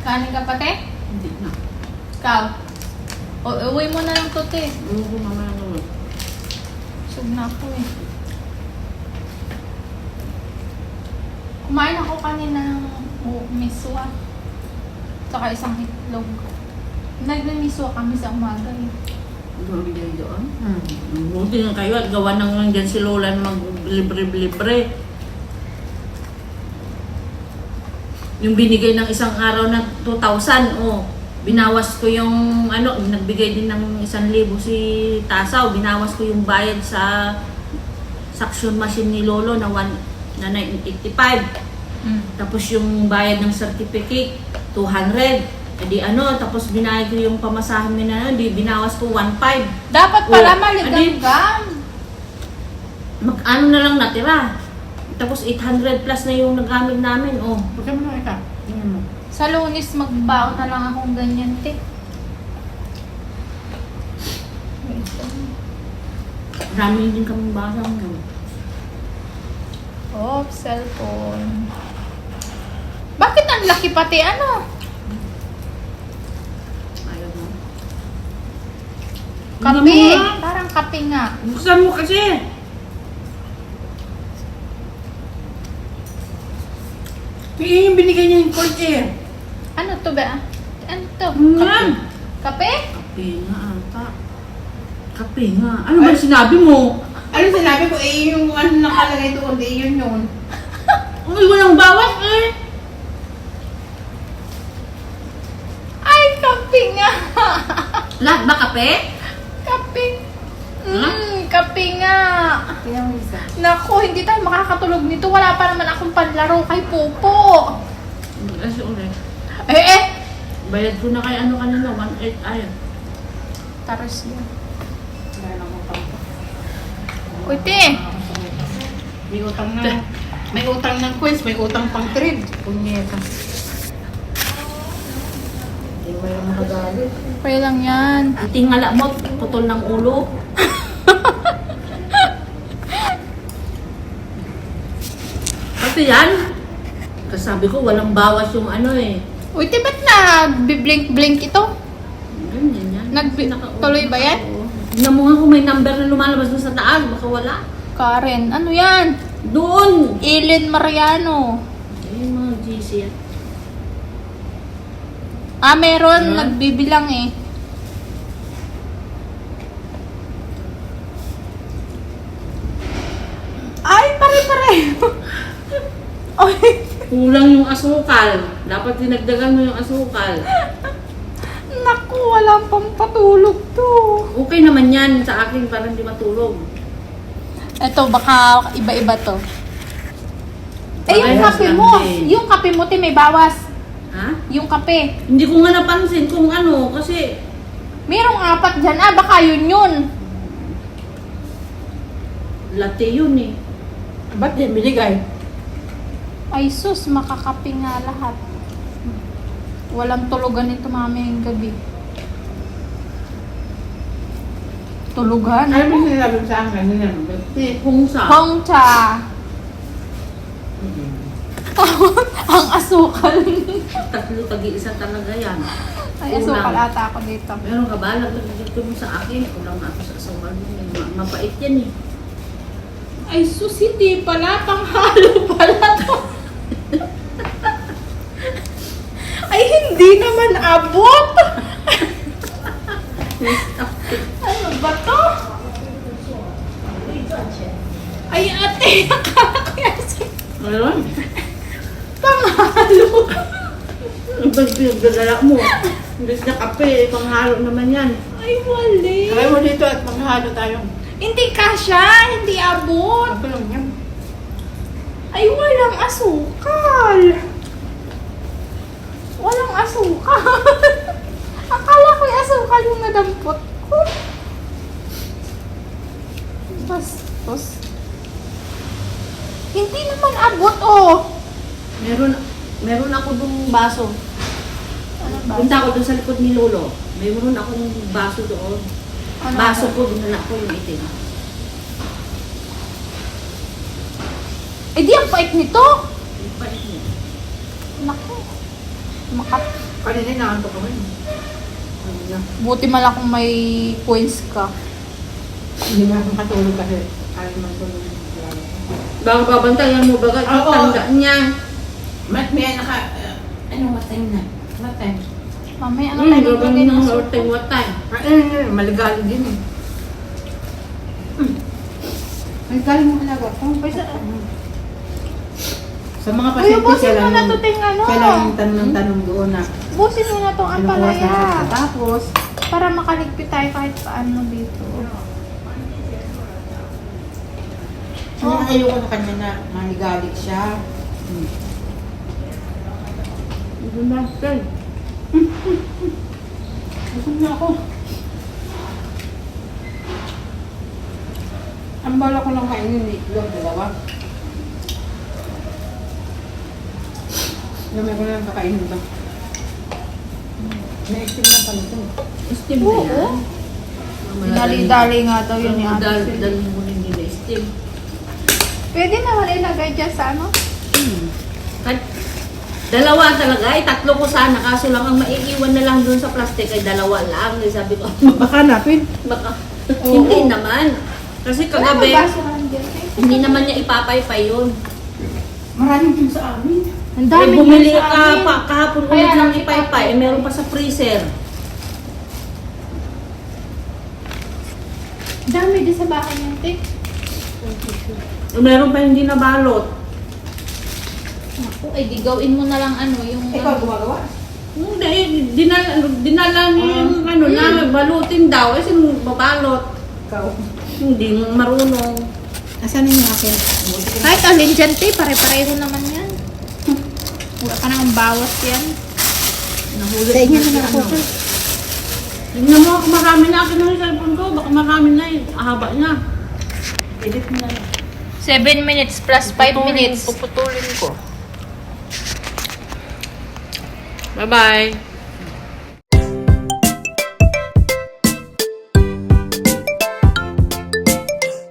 Kanin ka pati? Hindi na. Ikaw? O, uwi mo na lang to, te. Ano ko mamaya naman? Sug na ako eh. Kumain ako kanina ng miswa. Tsaka isang itlog. Nagmimiswa kami sa umaga eh. Doon bigay doon. Hmm. Buti nga kayo at gawa nang lang dyan si Lola na mag-libre-libre. Yung binigay ng isang araw na 2,000, oh. Binawas ko yung, ano, nagbigay din ng isang libo si Tasaw. Binawas ko yung bayad sa suction machine ni Lolo na, one, na 985. Mm. Tapos yung bayad ng certificate, 200. E di ano, tapos binayad ko yung pamasahe mo na, di binawas ko 1.5. Dapat pala Oh, maligamgam. mag ano na lang natira. Tapos 800 plus na yung nagamit namin, oh. Buksan mo na ika. Tingnan mo. Sa lunis, magbaon na lang akong ganyan, te. Marami din kaming basang no. Oh, cellphone. Bakit ang laki pati ano? Ayaw mo. Kape. Tingnan mo nga. Parang kape nga. Buksan mo kasi. Yung binigay niya yung cold air. Ano to ba? Ano to? Nga. Kape? Kape nga ata. Kape nga. Ano ba sinabi mo? Ano sinabi ko, eh yung ano nakalagay doon, eh yun yun. Uy, walang bawas eh. Ay, kape nga! Lahat ba kape? kape. Huh? Kape nga. Tingnan mo isa. Naku, hindi tayo makakatulog nito. Wala pa naman akong panlaro kay Popo. Kasi ulit. Eh, eh. Bayad ko na kay ano kanina, 1.8 ayaw. Taros yan. Dahil ako pa. Uy, te. May utang na. May utang ng quiz, may utang pang trade. Punyeta. Hindi mo yung makagalit. Okay lang yan. Tingala mo, putol ng ulo. Kasi yan, kasabi ko walang bawas yung ano eh. Uy, te, ba't na blink-blink ito? Ganyan yan. Nag- tuloy ba yan? Oo. Tingnan mo nga kung may number na lumalabas doon sa taas, baka wala. Karen, ano yan? Doon! Ellen Mariano. Eh, mga GC yan. Ah, meron. Nagbibilang eh. Ay, pare-pareho. Oy, Kulang yung asukal. Dapat dinagdagan mo yung asukal. naku, wala pang patulog to. Okay naman yan sa akin para hindi matulog. Eto, baka iba-iba to. Eh, yung Parehas kape lang mo, din. yung kape mo, te, may bawas. Ha? Yung kape. Hindi ko nga napansin kung ano, kasi Merong apat dyan. Ah, baka yun yun. latte yun eh. Ba't din binigay? Ay sus, makakape nga lahat. Walang tulugan ito mamayang gabi. Tulugan? Ano sinasabi mo sa akin? Ganyan mo. Eh, kung sa... Hongcha. Ang asukal. Tatlo tag-iisa talaga yan. Ay, asukal ata ako dito. Meron ka ba? Nagdagdag mo sa akin. Kulang na ako sa asawal mo. Ma- Mapait yan eh. Ay sus, hindi pala. Panghalo pala to. Ay, hindi naman abot. ano ba to? Ay, ate, akala ko yan si Meron? panghalo. Ang pinagdadala mo? Imbes na kape, panghalo naman yan. Ay, wali. Kaya mo dito at maghalo tayo. Hindi kasha, hindi abot. Lang yan. Ay, walang asukal. Walang asukal. Akala ko yung asukal yung nadampot ko. Bastos. Hindi naman abot, oh. Meron, meron ako dong baso. Ano ba? Punta ako doon sa likod ni Lolo. Meron akong baso doon. Ano baso ba? ko, dinala ko yung itim. Eh di ang pait nito. Pait mo. Naku. Makat. Kanina inaantok ko rin. Ano na. Buti man kung may points ka. Hindi na akong katulog kasi. Ayaw man tulog. Baka babantayan mo baga Oo. tanda niya. Mat may naka... Uh, ano, what time na? What time? Mamaya ano Hmm, tayo maglagay ng suko? time, what time. Ah, eh, eh, maligalig din eh. Hmm. Maligalig mo alaga ko. Sa mga pasyente ubusin siya mo lang, na to, ting ano. siya lang yung tanong ng tanong doon na Busin mo na tong ano oras ampalaya. tapos Para makaligpit tayo kahit paano dito. Ano oh. ayoko na kanya na maligalig siya. Hmm. Hindi na, sir. Gusto na ako. Ang bala ko lang kainin ni itlog, dalawa. Lamay ko na lang kakainin ito. Na-estim na pala ito. Steam na Oo. yan. Dali-dali nga daw yun ni Ate Dal, Phil. dal mo rin nila steam. Pwede naman ilagay dyan sa ano? Kat- Dalawa talaga, ay tatlo ko sana, kaso lang ang maiiwan na lang doon sa plastic ay dalawa lang. Eh, sabi ko, Baka napin. baka, Oo. hindi naman. Kasi Wala kagabi, bang baso ka dyan? eh? hindi naman niya ipapaypay yun. Maraming din sa amin. Ang Eh, dami bumili dyan sa ka amin. pa, kahapon ulit lang ng ipaypay, eh, meron pa sa freezer. Dami din sa bahay niyan, te. Eh, Meron pa hindi nabalot. Naku, ay di gawin mo na lang ano, yung... Ikaw gumagawa? Hindi, dinala, dinala niya yung ano na, balutin daw, eh, sino babalot? Ikaw. Hindi mo marunong. Asan yung akin? Kahit alin dyan, te, pare-pareho naman yan. Wala ka nang bawas yan. Nahulog Sa inyo na si na ako. ano. Tingnan mo, kung marami na akin ng cellphone ko, baka marami na eh, ahaba niya. Edit mo na lang. 7 minutes plus 5 minutes. Puputulin ko. Bye-bye.